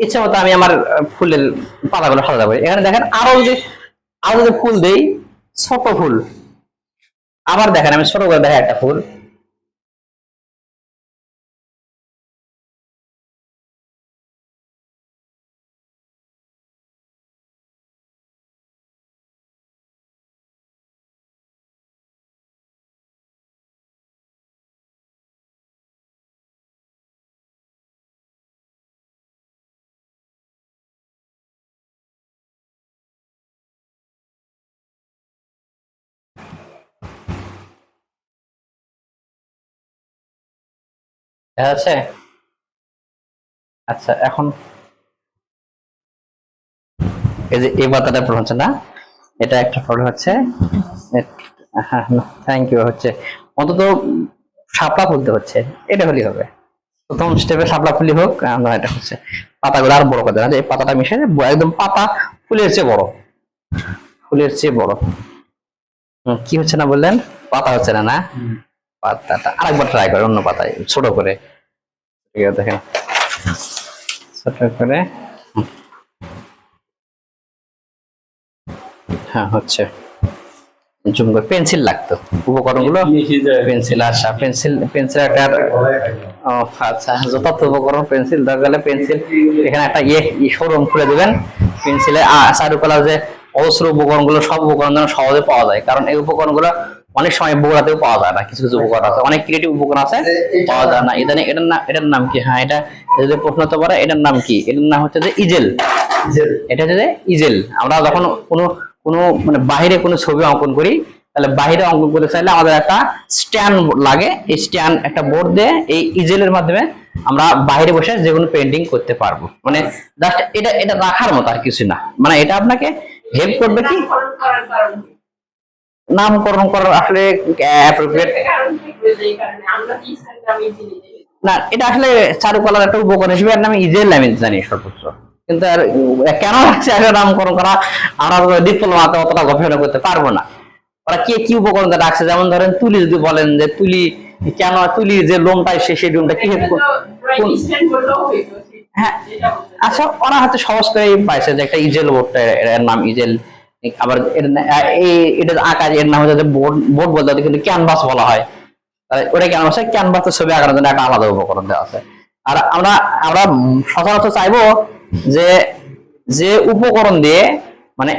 ইচ্ছা মতো আমি আমার ফুলের পাতাগুলো সাজাতে পারি এখানে দেখেন আরও যদি আরও যদি ফুল দেই, ছোট ফুল। আবার দেখেন আমি ছোট করে দেখা একটা ফুল। দেখা যাচ্ছে? আচ্ছা এখন এই যে এই পাতাটা প্রবলেম হচ্ছে না? এটা একটা প্রবলেম হচ্ছে। হ্যাঁ থ্যাংক ইউ হচ্ছে। অন্তত ফুলতে হচ্ছে। এটা হলেই হবে। প্রথম স্টেপে ফুলি হোক আমরা এটা হচ্ছে। পাতাগুলো আর বড় না এই পাতাটা মিশে একদম পাতা ফুলের চেয়ে বড়। ফুলের চেয়ে বড়। কি হচ্ছে না বললেন? পাতা হচ্ছে না না? পাতাটা আরেকবার ট্রাই করে অন্য পাতায় ছোট করে। দেখেন। ছোট করে। হ্যাঁ হচ্ছে। জুম করে পেন্সিল লাগতো। উপকরণগুলো পেন্সিল আসা। পেন্সিল পেন্সিল একটা আচ্ছা যথার্থ উপকরণ পেন্সিল দরকার হলে পেন্সিল। এখানে একটা ইয়ে শোরুম খুলে দিবেন। পেন্সিলে চারুকলা যে অজস্র উপকরণগুলো সব উপকরণ যেন সহজে পাওয়া যায়। কারণ এই উপকরণগুলো অনেক সময় বগুড়াতেও পাওয়া যায় না কিছু কিছু উপকরণ আছে অনেক ক্রিয়েটিভ উপকরণ আছে পাওয়া যায় না। ইদানিং এটার নাম এটার নাম কি? হ্যাঁ এটা যদি প্রশ্ন হতে পারে এটার নাম কি? এটার নাম হচ্ছে যে ইজেল। এটা হচ্ছে যে ইজেল। আমরা যখন কোনো কোনো মানে বাইরে কোনো ছবি অঙ্কন করি তাহলে বাইরে অঙ্কন করতে চাইলে আমাদের একটা স্ট্যান্ড লাগে। এই স্ট্যান্ড একটা বোর্ড দিয়ে এই ইজেলের মাধ্যমে আমরা বাইরে বসে যে কোনো পেন্টিং করতে পারব। মানে জাস্ট এটা এটা রাখার মতো আর কিছু না। মানে এটা আপনাকে হেল্প করবে কি? নামকরণ করার আসলে না, এটা আসলে চারুকলার একটা উপকরণ হিসেবে এর নামে ইজেল আমি জানি সর্বোচ্চ। কিন্তু আর কেন হচ্ছে একটা নামকরণ করা? আমরা ডিপ্লোমাতে অতটা গবেষণা করতে পারব না। ওরা কে কি উপকরণ রাখছে? যেমন ধরেন তুলি যদি বলেন যে তুলি কেন, তুলি যে লোমটা সে সেই লোমটা কি হ্যাঁ আচ্ছা ওরা হয়তো সহজ করে পাইছে যে একটা ইজেল বোর্ডটা এর নাম ইজেল ক্যানভাস বলা হয়। ওটা ক্যানভাস ক্যানভাসের ছবি জন্য একটা উপকরণ আর আমরা চাইব যে যে উপকরণ দিয়ে মানে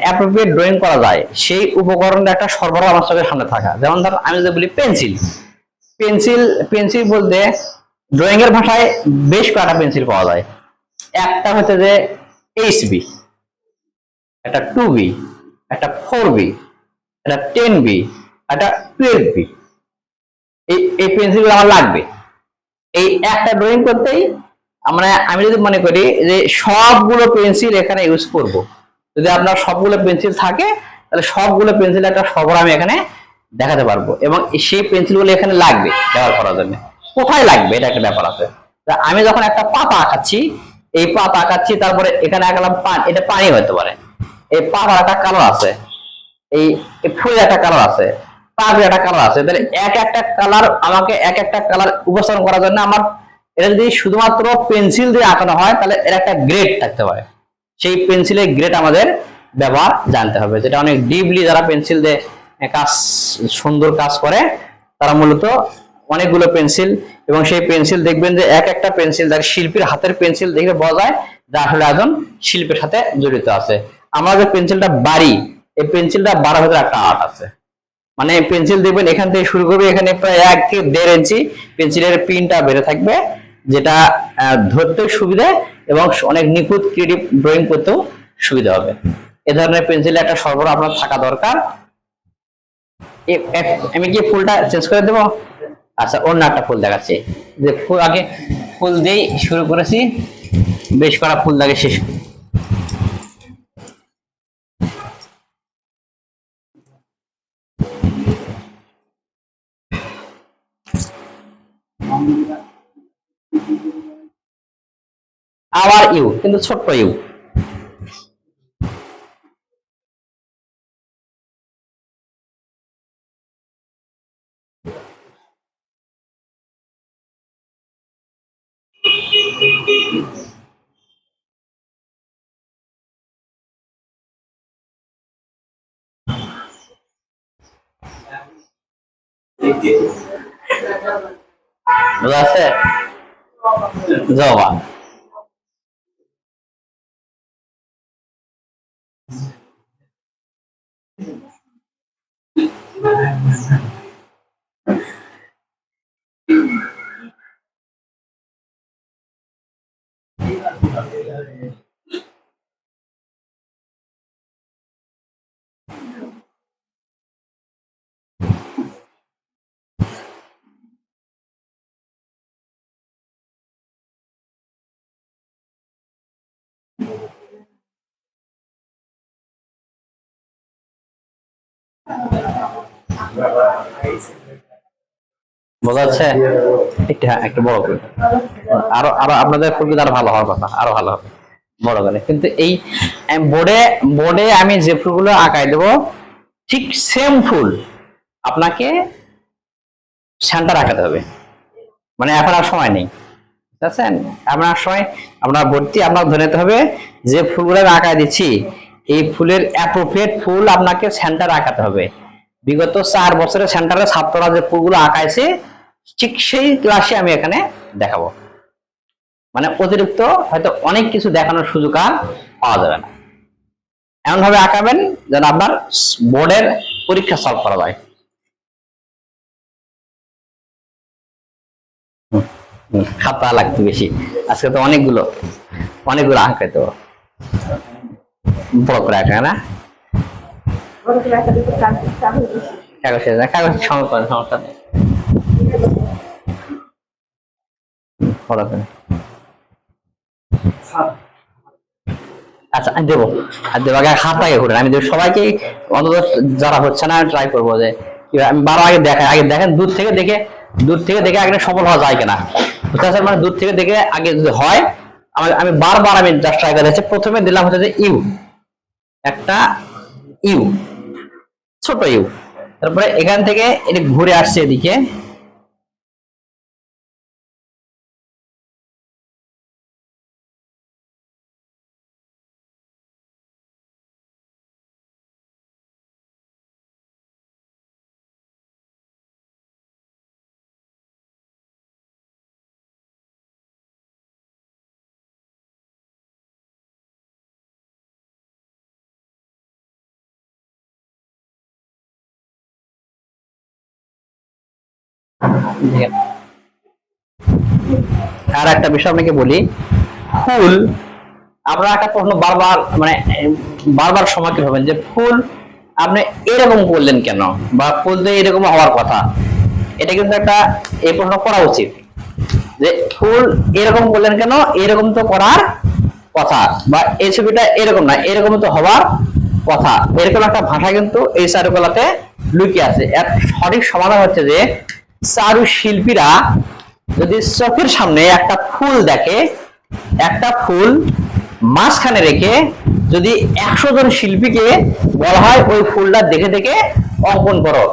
ড্রয়িং করা যায়, সেই উপকরণটা একটা সরবরাহ আমার চোখের সামনে থাকা। যেমন ধর, আমি যদি বলি পেন্সিল পেন্সিল পেন্সিল বলতে ড্রয়িং এর ভাষায় বেশ কয়েকটা পেন্সিল পাওয়া যায়। একটা হচ্ছে যে এইচবি একটা টু বি একটা ফোর বি একটা টেন বি একটা টুয়েলভ বি এই পেন্সিলগুলো আমার লাগবে। এই একটা ড্রয়িং করতেই মানে আমি যদি মনে করি যে সবগুলো পেন্সিল এখানে ইউজ করব। যদি আপনার সবগুলো পেন্সিল থাকে, তাহলে সবগুলো পেন্সিল একটা সবর আমি এখানে দেখাতে পারব এবং সেই পেন্সিলগুলো এখানে লাগবে ব্যবহার করার জন্য। কোথায় লাগবে? এটা একটা ব্যাপার আছে। আমি যখন একটা পাতা আঁকাচ্ছি, এই পাতা আঁকাচ্ছি, তারপরে এখানে আঁকালাম পান, এটা পানি হতে পারে। এই পাতার একটা কালার আছে। এই ফুলের একটা কালার আছে পাগের একটা কালার আছে। তাহলে এক একটা কালার আমাকে এক একটা কালার উপস্থাপন করার জন্য আমার এটা যদি শুধুমাত্র পেন্সিল দিয়ে আঁকানো হয়, তাহলে এর একটা গ্রেড থাকতে পারে। সেই পেন্সিলের গ্রেড আমাদের ব্যবহার জানতে হবে। যেটা অনেক ডিপলি যারা পেন্সিল দিয়ে কাজ, সুন্দর কাজ করে, তারা মূলত অনেকগুলো পেন্সিল এবং সেই পেন্সিল দেখবেন যে এক একটা পেন্সিল যার শিল্পীর হাতের পেন্সিল দেখে বোঝা যায় যা আসলে একজন শিল্পের সাথে জড়িত আছে। আমরা যে পেন্সিলটা বাড়ি, এই পেন্সিলটা বারো ভেতরে একটা আর্ট আছে। মানে পেন্সিল দেখবেন, এখান থেকে শুরু করবে এখানে প্রায় এক থেকে দেড় ইঞ্চি পেন্সিলের পিনটা বেড়ে থাকবে, যেটা ধরতে সুবিধা এবং অনেক নিখুঁত ক্রিয়েটিভ ড্রয়িং করতেও সুবিধা হবে। এ ধরনের পেন্সিলে একটা সরবরাহ আপনার থাকা দরকার। আমি কি ফুলটা চেঞ্জ করে দেবো? আচ্ছা অন্য একটা ফুল দেখাচ্ছি। যে ফুল আগে ফুল দিয়েই শুরু করেছি, বেশ করা ফুল লাগে শেষ আবার ইউ কিন্তু ছোট্ট ইউ বোঝা আছে জবা বোঝা যাচ্ছে? হ্যাঁ একটু বড় করে। আরও আরও আপনাদের আরও ভালো হওয়ার কথা, আরও ভালো হবে। বড় করে। কিন্তু এই বোর্ডে বোর্ডে আমি যে ফুলগুলো আঁকাই দেবো, ঠিক সেম ফুল আপনাকে সেন্টার আঁকাতে হবে। মানে এখন আর সময় নেই। আপনার সময় আপনার ভর্তি আপনার ধরে নিতে হবে যে ফুলগুলো আমি আঁকা দিচ্ছি এই ফুলের অ্যাপ্রোপ্রিয়েট ফুল আপনাকে সেন্টার আঁকাতে হবে। বিগত চার বছরের সেন্টারে ছাত্ররা যে ফুলগুলো আঁকাইছে, ঠিক সেই ক্লাসে আমি এখানে দেখাবো। মানে অতিরিক্ত হয়তো অনেক কিছু দেখানোর সুযোগ আর পাওয়া যাবে না। এমন ভাবে আঁকাবেন যেন আপনার বোর্ডের পরীক্ষা সলভ করা যায়। খাতা লাগতো বেশি। আজকে তো অনেকগুলো অনেকগুলো আঁকাই তো। বড় করে আঁকা না? আমি সবাইকে অন্তত যারা হচ্ছে না ট্রাই করব যে আমি বারো আগে দেখাই আগে দেখেন, দূর থেকে দেখে দূর থেকে দেখে আগে সফল হওয়া যায় কিনা। বুঝতে পারছেন? মানে দূর থেকে দেখে আগে যদি হয়, আমি বারবার আমি ট্রাই করে প্রথমে দিলাম হচ্ছে যে ইউ। একটা ইউ ছোট ইউ। তারপরে এখান থেকে এটা ঘুরে আসছে এদিকে। আর একটা বিষয় আপনাকে বলি, ফুল একটা প্রশ্ন বারবার মানে বারবার হবেন যে ফুল, আপনি এরকম করলেন কেন? বা ফুল এরকম হওয়ার কথা। এটা কিন্তু একটা, এই প্রশ্ন করা উচিত। যে ফুল এরকম করলেন কেন? এরকম তো করার কথা। বা এই ছবিটা এরকম না, এরকম তো হওয়ার কথা। এরকম একটা ভাষা কিন্তু এই চারুকলাতে লুকিয়ে আছে। এর সঠিক সমাধান হচ্ছে যে চারু শিল্পীরা যদি চোখের সামনে একটা ফুল দেখে, একটা ফুল মাঝখানে রেখে যদি একশো জন শিল্পীকে বলা হয় ওই ফুলটা দেখে দেখে অঙ্কন করো,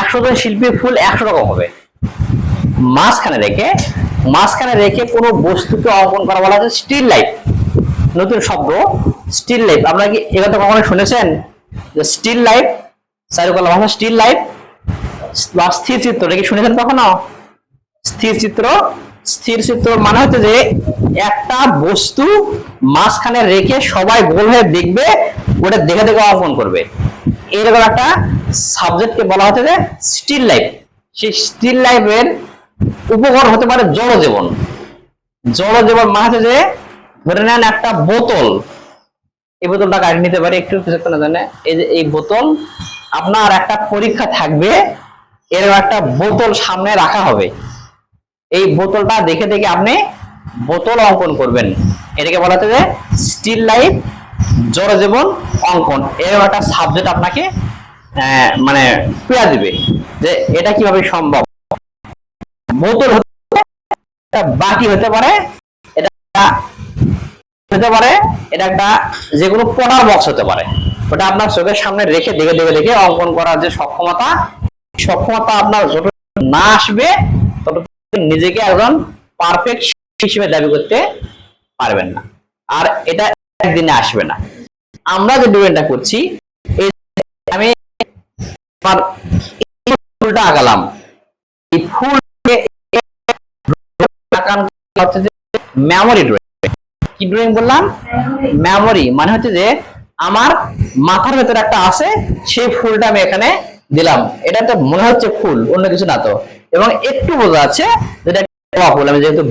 একশো জন শিল্পীর ফুল একশো রকম হবে। মাঝখানে রেখে মাঝখানে রেখে কোনো বস্তুকে অঙ্কন করা বলা হচ্ছে স্টিল লাইফ নতুন শব্দ, স্টিল লাইফ আপনারা কি এ কথা কখনো শুনেছেন? যে স্টিল লাইফ চারুকলা ভাষা স্টিল লাইফ স্থির চিত্র এটা কি শুনেছেন কখনো? স্থির চিত্র স্থির চিত্র মানে হচ্ছে যে একটা বস্তু মাঝখানে রেখে সবাই গোল হয়ে দেখবে, ওটা দেখে দেখে অঙ্কন করবে। এরকম একটা সাবজেক্টকে বলা হচ্ছে যে স্টিল লাইফ সেই স্টিল লাইফের উপকরণ হতে পারে জড় জীবন জড় জীবন মানে হচ্ছে যে, ধরে নেন একটা বোতল। এই বোতলটা গাড়ি নিতে পারে? একটু জানে। এই যে এই বোতল, আপনার একটা পরীক্ষা থাকবে এরকম একটা বোতল সামনে রাখা হবে। এই বোতলটা দেখে দেখে আপনি বোতল অঙ্কন করবেন। এটাকে বলা হচ্ছে যে স্টিল লাইফ জড়জীবন অঙ্কন। এরকম একটা সাবজেক্ট আপনাকে মানে পেয়া দিবে যে এটা কীভাবে সম্ভব। বোতল একটা হতে পারে, এটা হতে পারে, এটা একটা যে কোনো পড়ার বক্স হতে পারে। ওটা আপনার চোখের সামনে রেখে দেখে দেখে দেখে অঙ্কন করার যে সক্ষমতা সক্ষমতা আপনার যত না আসবে তত নিজেকে একজন পারফেক্ট হিসেবে দাবি করতে পারবেন না। আর এটা একদিনে আসবে না। আমরা যে ড্রয়িংটা করছি আমি ফুলটা আঁকালাম এই ফুল মেমোরি ড্রয়িং কি ড্রয়িং বললাম? মেমোরি মানে হচ্ছে যে আমার মাথার ভেতরে একটা আছে, সেই ফুলটা আমি এখানে দিলাম। এটা তো মনে হচ্ছে ফুল, অন্য কিছু না তো। এবং একটু বোঝা আছে যেটা ফুল, আমি যেহেতু